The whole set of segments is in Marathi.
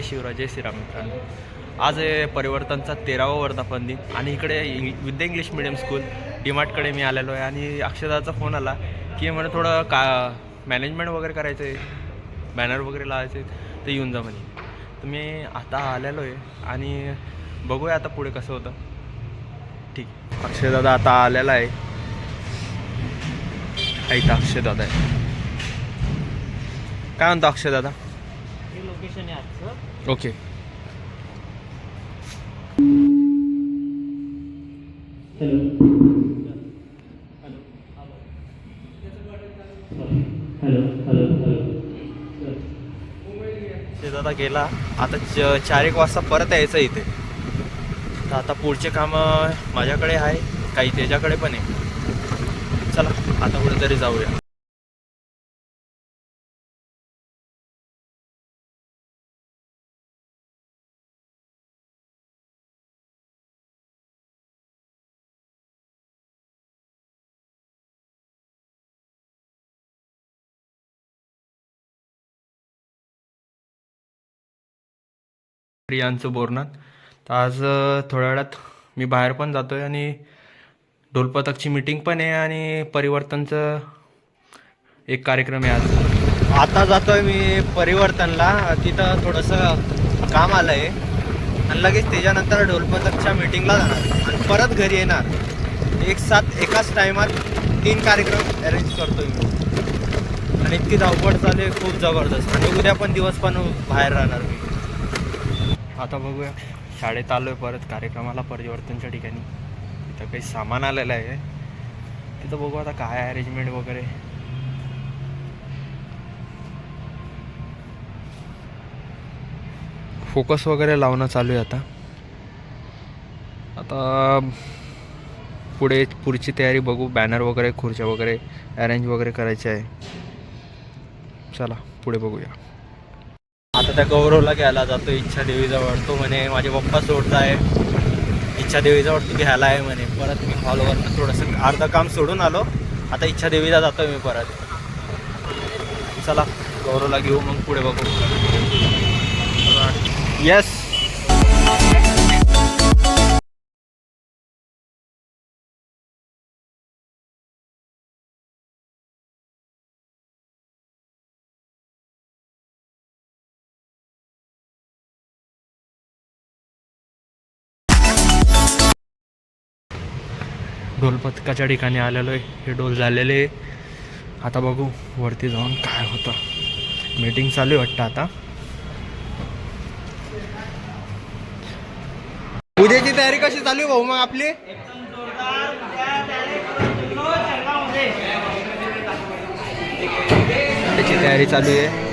जय शिवराय जय श्रीराम मित्रांनो. आज आहे परिवर्तनचा तेरावा वर्धापन दिन आणि इकडे इंग विद्या इंग्लिश मिडियम स्कूल डिमार्टकडे मी आलेलो आहे आणि अक्षदाचा फोन आला की म्हणे थोडं का मॅनेजमेंट वगैरे करायचं आहे बॅनर वगैरे लावायचे ते येऊन जा म्हणे. तर मी आता आलेलो आहे आणि बघूया आता पुढे कसं होतं. ठीक अक्षयदादा आता आलेला आहे. हा अक्षयदादा आहे. काय म्हणतो अक्षयदादा? हे लोकेशन आहे आजचं. ओके. हॅलो. हॅलो हॅलो दादा गेला. आता च चार एक वाजता परत यायचं इथे. तर आता पुढचे कामं माझ्याकडे आहे काही त्याच्याकडे पण आहे. चला आता कुठेतरी जाऊया. प्रियांचं बोरनाथ तर आज थोड्या वेळात मी बाहेर पण जातो आहे आणि ढोलपथकची मीटिंग पण आहे आणि परिवर्तनचं एक कार्यक्रम आहे आज. आता जातो आहे मी परिवर्तनला. तिथं थोडंसं काम आलं आहे आणि लगेच त्याच्यानंतर ढोलपथकच्या मीटिंगला जाणार. आणि परत घरी येणार. एक साथ एकाच टायमात तीन कार्यक्रम अरेंज करतो मी. आणि इतकी धावपळ चालू आहे खूप जबरदस्त. आणि उद्या पण दिवस पण बाहेर राहणार मी. आता बघूया. शाळेत आलो आहे परत कार्यक्रमाला परिवर्तनच्या ठिकाणी. तिथं काही सामान आलेलं आहे. तिथं बघू आता काय अरेंजमेंट वगैरे. फोकस वगैरे लावणं चालू आहे आता. आता पुढे पुढची तयारी बघू. बॅनर वगैरे खुर्च्या वगैरे अरेंज वगैरे करायचे आहे. चला पुढे बघूया. त्या गौरवला घ्यायला जातो इच्छा देवीजवळ. तो म्हणे माझे पप्पा सोडत आहे. इच्छा देवीजवळ तू घ्यायला आहे म्हणे. परत मी हॉलवर थोडंसं अर्धं काम सोडून आलो. आता इच्छा देवीला जातो मी परत. चला गौरवला घेऊ मग पुढे बघू. येस ढोलपथकाच्या ठिकाणी आलेलो आहे. हे डोल झालेले आता बघू वरती जाऊन काय होतं. मीटिंग चालू आहे वाटतं आता. उद्याची तयारी कशी चालू आहे भाऊ मग आपली? त्याची तयारी चालू आहे.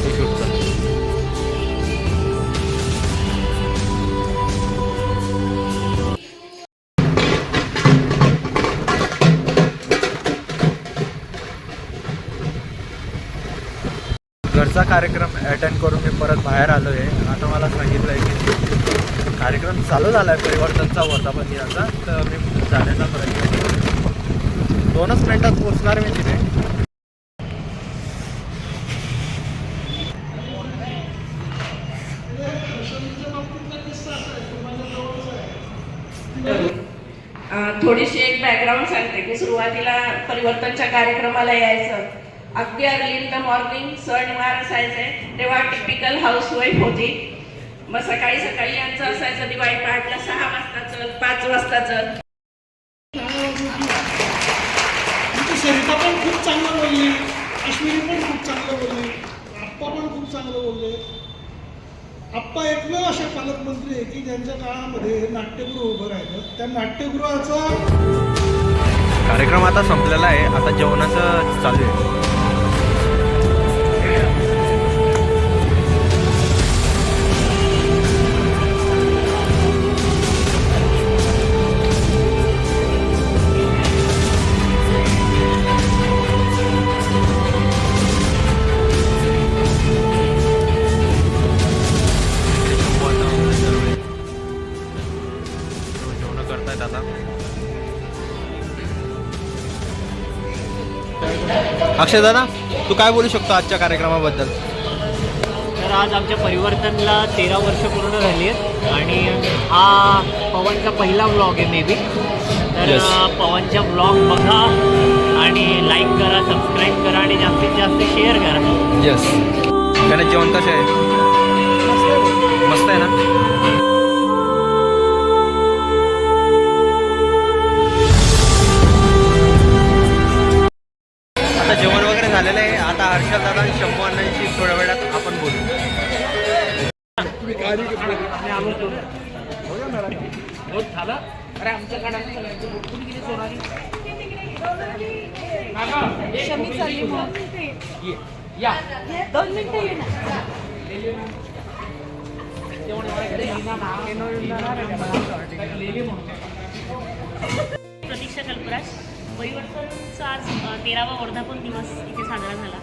फोटोशूटचा घरचा कार्यक्रम अटेंड करून मी परत बाहेर आलो आहे आता मला सांगितलं आहे की कार्यक्रम चालू झाला आहे परिवर्तनचा वर्धापन दिनाचा तर मी जाण्याचा प्रयत्न दोनच मिनटात पोचणार मी तिथे. थोडीशी एक बॅकग्राऊंड सांगते की सुरुवातीला परिवर्तनच्या कार्यक्रमाला यायचं. अगदी अर्ली इन द मॉर्निंग सणवार असायचे तेव्हा टिपिकल हाऊसवाईफ होती. मग सकाळी सकाळी यांचं असायचं दिवाळी पहाटला सहा वाजता चल पाच वाजता चल सरिता पण खूप चांगलं बोलली अश्विनी पण खूप चांगलं बोलली आप्पा पण खूप चांगलं बोलले. आप्पा एकमेव असे पालकमंत्री आहे की ज्यांच्या काळामध्ये नाट्यगृह उभं राहिलं त्या नाट्यगृहाचा कार्यक्रम आता संपलेला आहे. आता जेवणाचं चालू आहे. करतायत आता. अक्षय दादा तू काय बोलू शकतो आजच्या कार्यक्रमाबद्दल? तर आज आमच्या परिवर्तनला तेरा वर्ष पूर्ण झाली आहेत आणि हा पवनचा पहिला व्लॉग आहे मे बी तर Yes. अ, पवनच्या व्लॉग बघा आणि लाईक करा सबस्क्राईब करा आणि जास्तीत जास्त शेअर करा. येस त्याने जेवण कसं आहे. मस्त आहे ना? हर्षल दादा आणि शंभू अण्णांशी थोड्या वेळात आपण बोलू. दोन मिनिटं ये प्रतीक्षा कल्पराज. परिवर्तनचा आज तेरावा वर्धापन दिवस इथे साजरा झाला.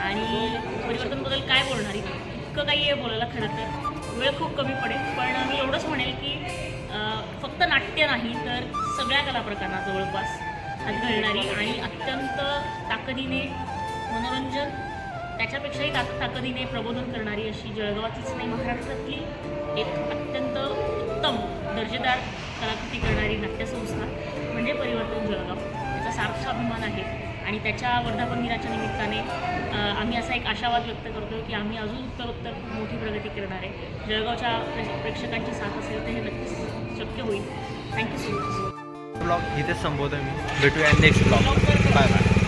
आणि परिवर्तनबद्दल काय बोलणार इतकं काही आहे बोलायला खरं तर. वेळ खूप कमी पडेल. पण मी एवढंच म्हणेल की फक्त नाट्य नाही तर सगळ्या कलाप्रकारांना जवळपास हातघालणारी आणि अत्यंत ताकदीने मनोरंजन त्याच्यापेक्षाही ताक ताकदीने प्रबोधन करणारी अशी जळगावातलीच नाही महाराष्ट्रातली एक अत्यंत उत्तम दर्जेदार कलाकृती करणारी नाट्यसंस्था म्हणजे परिवर्तन जळगाव. याचा सार्थ अभिमान आहे. आणि त्याच्या वर्धापन दिनाच्या निमित्ताने आम्ही असा एक आशावाद व्यक्त करतो की आम्ही अजून उत्तरोत्तर मोठी प्रगती करणार आहे. जळगावच्या प्रे- प्रेक्षकांची साथ असेल तर हे नक्कीच शक्य होईल. थँक्यू सो मच ब्लॉग इथेच संपवतोय मी. भेटूया नेक्स्ट ब्लॉग बाय बाय